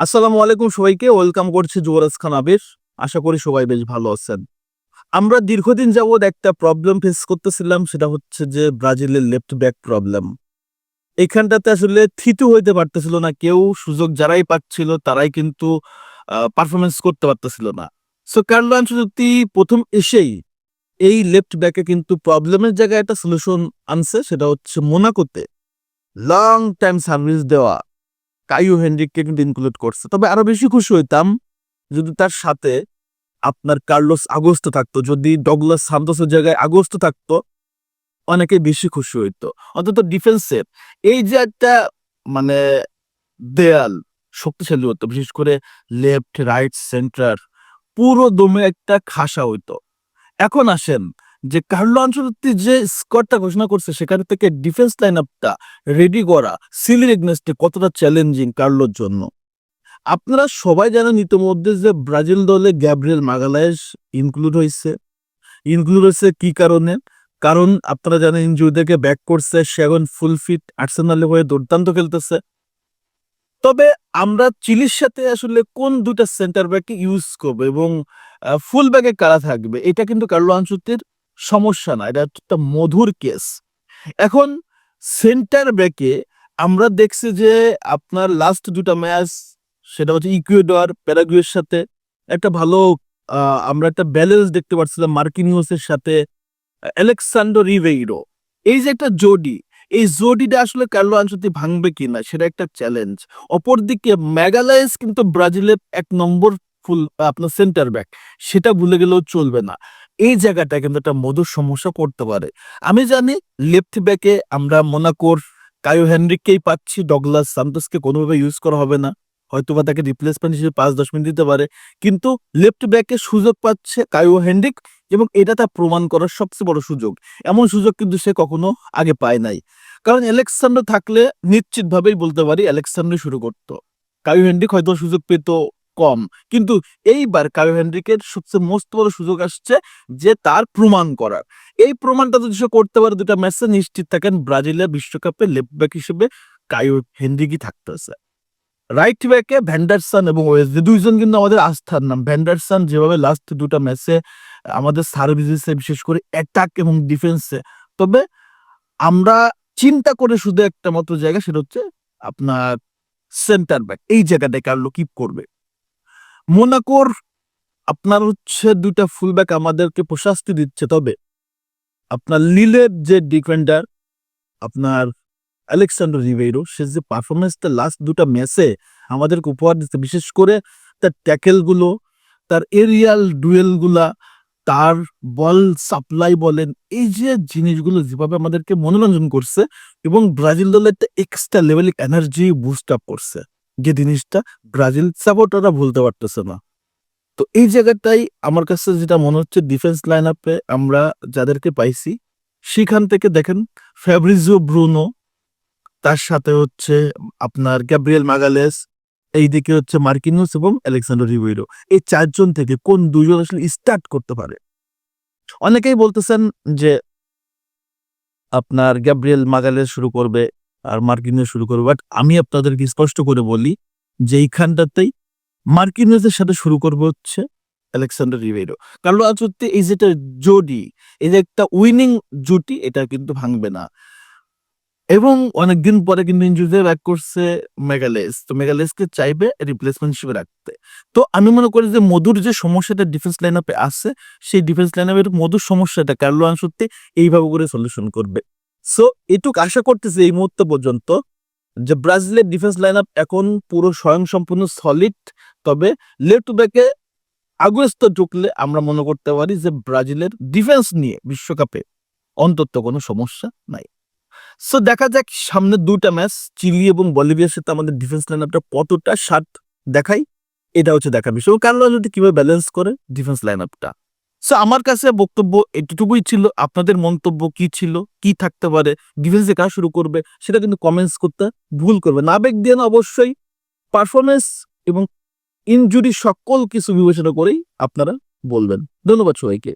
আসসালামু আলাইকুম সবাইকে, ওয়েলকাম করছি যুবরাজ খান আবির। আশা করি সবাই বেশ ভালো আছেন। আমরা দীর্ঘদিন যাবৎ একটা প্রবলেম ফেস করতেছিলাম, সেটা হচ্ছে যে ব্রাজিলের লেফট ব্যাক প্রবলেম এখানটাতে আসলে থিতু হইতে পারতেছিল না, কেউ সুযোগ যারাই পাচ্ছিল তারাই কিন্তু পারফরমেন্স করতে পারতেছিল না। সো কার্লো আনচলতি প্রথম এসেই এই লেফট ব্যাকে কিন্তু প্রবলেমের জায়গায় একটা সলিউশন আনছে, সেটা হচ্ছে মোনাকোতে লং টাইম সার্ভিস দেওয়া। কাইও হেনরিককে কিন্তু ইনক্লুড করছে। তবে আরও বেশি খুশি হইতাম যদি তার সাথে আপনার কার্লোস আগস্ত থাকতো, যদি ডগলাস সান্তোসের জায়গায় আগস্ত থাকতো, অনেকে বেশি খুশি হইতো। অন্তত ডিফেন্সের এই যে একটা মানে দেয়াল শক্তিশালী হতো, বিশেষ করে লেফট রাইট সেন্টার পুরো দমে একটা খাসা হইতো। এখন আসেন যে কার্লো আঞ্চলতি যে স্কোয়াডটা ঘোষণা করছে, সেখান থেকে ডিফেন্স লাইন আপটা রেডি করা সিলির এগনেস্টে কতটা চ্যালেঞ্জিং কার্লোর জন্য? আপনারা সবাই জানেন ইতিমধ্যে যে ব্রাজিল দলে গ্যাব্রিয়েল মাগালায়েস ইনক্লুড হয়েছে। ইনক্লুড হয়েছে কি কারণে? কারণ আপনারা জানেন ইনজুরি থেকে ব্যাক করছে সে এখন ফুল ফিট আর্সেনালে হয়ে দুর্দান্ত খেলতেছে। তবে আমরা চিলির সাথে আসলে কোন দুটা সেন্টার ব্যাকে ইউজ করব এবং ফুল ব্যাকে কারা থাকবে, এটা কিন্তু কার্লো আনচুতির সমস্যা না, এটা একটা মধুর কেস এখন সেন্টার ব্যাকে আমরা দেখছি যে আপনার লাস্ট দুটা ম্যাচ সেটা হচ্ছে ইকুয়েডর প্যারাগুয়ের সাথে একটা ভালো আমরা একটা ব্যালেন্স দেখতে পাচ্ছিলাম মার্কিনিউসের সাথে অ্যালেক্সান্ডো রিভেইরো এই যে একটা জোডি, এই জোডিটা আসলে কার্লো আনচতি ভাঙবে কিনা, সেটা একটা চ্যালেঞ্জ অপরদিকে ম্যাগালাইস কিন্তু ব্রাজিলের এক নম্বর ফুল, আপনার সেন্টার ব্যাক সেটা ভুলে গেলেও চলবে না। এই জায়গাটা কিন্তু একটা মধুর সমস্যা করতে পারে। আমি জানি লেফট ব্যাকে আমরা মোনাকোর কায়ো হেনরিককেই পাচ্ছি ডগলাস সান্তোসকে কোনোভাবে ইউজ করা হবে না। হয়তো বা তাকে রিপ্লেসমেন্ট হিসেবে পাঁচ দশ মিনিট দিতে পারে। কিন্তু লেফট ব্যাকে সুযোগ পাচ্ছে কায়ো হেনরিক এবং এটা তার প্রমাণ করার সবচেয়ে বড় সুযোগ। এমন সুযোগ কিন্তু সে কখনো আগে পায় নাই। কারণ অ্যালেক্সান্ডার থাকলে নিশ্চিতভাবেই বলতে পারি অ্যালেক্সান্ডার শুরু করতো। কায়ো হেনরিক হয়তো সুযোগ পেত কম। কিন্তু এইবার কায়ো হেনরিকের সবচেয়ে মস্ত বড় সুযোগ আসছে যে তার প্রমাণ করার। এই প্রমাণটা যদি সে করতে পারে দুটা ম্যাচে নিশ্চিত থাকেন ব্রাজিলের বিশ্বকাপে লেফট ব্যাক হিসেবে কায়ো হেনরিকই থাকতেছে রাইট ব্যাকে ভ্যান্ডারসন এবং ওয়েসলি দুইজন কিন্তু আমাদের আস্থার নাম। ভ্যান্ডারসন যেভাবে লাস্ট দুটা ম্যাচে আমাদের সার্ভিসেসে বিশেষ করে অ্যাটাক এবং ডিফেন্সে তবে আমরা চিন্তা করে শুধু একটা মতো জায়গা, সেটা হচ্ছে আপনার সেন্টার ব্যাক এই জায়গাটায় কার্লো কিপ করবে। মোনাকোর আপনার হচ্ছে দুইটা ফুলব্যাক আমাদেরকে প্রশাস্তি দিচ্ছে, তবে আপনার লিলের যে ডিফেন্ডার আপনার আলেকসান্ডার রিভেইরো সে যে পারফরমেন্সটা লাস্ট দুটা ম্যাচে আমাদেরকে উপহার দিচ্ছে, বিশেষ করে তার ট্যাকেলগুলো তার এরিয়াল ডুয়েলগুলা তার বল সাপ্লাই বলেন, এই যে জিনিসগুলো যেভাবে আমাদেরকে মনোরঞ্জন করছে এবং ব্রাজিল দলের একটা এক্সট্রা লেভেলিক এনার্জি বুস্ট আপ করছে। যে জিনিসটা ব্রাজিল সাপোর্টাররা ভুলতে পারতেছে না। তো এই জায়গাটাই আমার কাছে যেটা মনে হচ্ছে ডিফেন্স লাইন আপে আমরা যাদেরকে পাইছি, সেখান থেকে দেখেন ফ্যাব্রিজো ব্রুনো তার সাথে হচ্ছে আপনার গ্যাব্রিয়েল মাগালেস এইদিকে হচ্ছে মার্কিনিউস এবং আলেক্সান্ডার রিভেইরো। এই চারজন থেকে কোন দুজন আসলে স্টার্ট করতে পারে? অনেকেই বলতেছেন যে আপনার গ্যাব্রিয়েল মাগালেস শুরু করবে আর মার্কিনিউস শুরু করবে। বাট আমি আপনাদেরকে স্পষ্ট করে বলি যে এইখানটাতেই মার্কিনিউসের সাথে শুরু করবে হচ্ছে আলেক্সান্ডার রিভেইরো কার্লো আচুত্তে এই যেটা জোডি এই যে একটা উইনিং জুটি, এটা কিন্তু ভাঙবে না। এবং অনেকদিন পরে কিন্তু ইনজুরিতে ব্যাক করছে মেগালেস। তো মেগালেসকে চাইবে রিপ্লেসমেন্ট হিসেবে রাখতে। তো আমি মনে করি যে মধুর যে সমস্যাটা ডিফেন্স লাইন আপে আছে, সেই ডিফেন্স লাইন আপের মধুর সমস্যাটা কার্লো আনসুত্তে এইভাবে করে সলিউশন করবে। সো এটুক আশা করতেছি এই মুহূর্ত পর্যন্ত যে ব্রাজিলের ডিফেন্স লাইন আপ এখন পুরো স্বয়ংসম্পূর্ণ সলিড তবে লেফট ব্যাকে আগুয়েস্ত ঢুকলে আমরা মনে করতে পারি যে ব্রাজিলের ডিফেন্স নিয়ে বিশ্বকাপে অন্তত কোনো সমস্যা নাই। সো দেখা যাক সামনে দুটা ম্যাচ চিলি এবং বলিভিয়ার সাথে আমাদের ডিফেন্স লাইন আপটা কতটা সাত দেখাই এটা হচ্ছে দেখার বিষয়। কারণ যদি কীভাবে ব্যালেন্স করে ডিফেন্স লাইন আপটা সো আমার কাছে বক্তব্য এটুকুই ছিল। আপনাদের মন্তব্য কি ছিল? কি থাকতে পারে? ডিফেন্সে কাজ শুরু করবে? সেটা কিন্তু কমেন্টস করতে ভুল করবে। না বেগ দিয়ে অবশ্যই পারফরমেন্স এবং ইনজুরি সকল কিছু বিবেচনা করেই আপনারা বলবেন। ধন্যবাদ সবাইকে।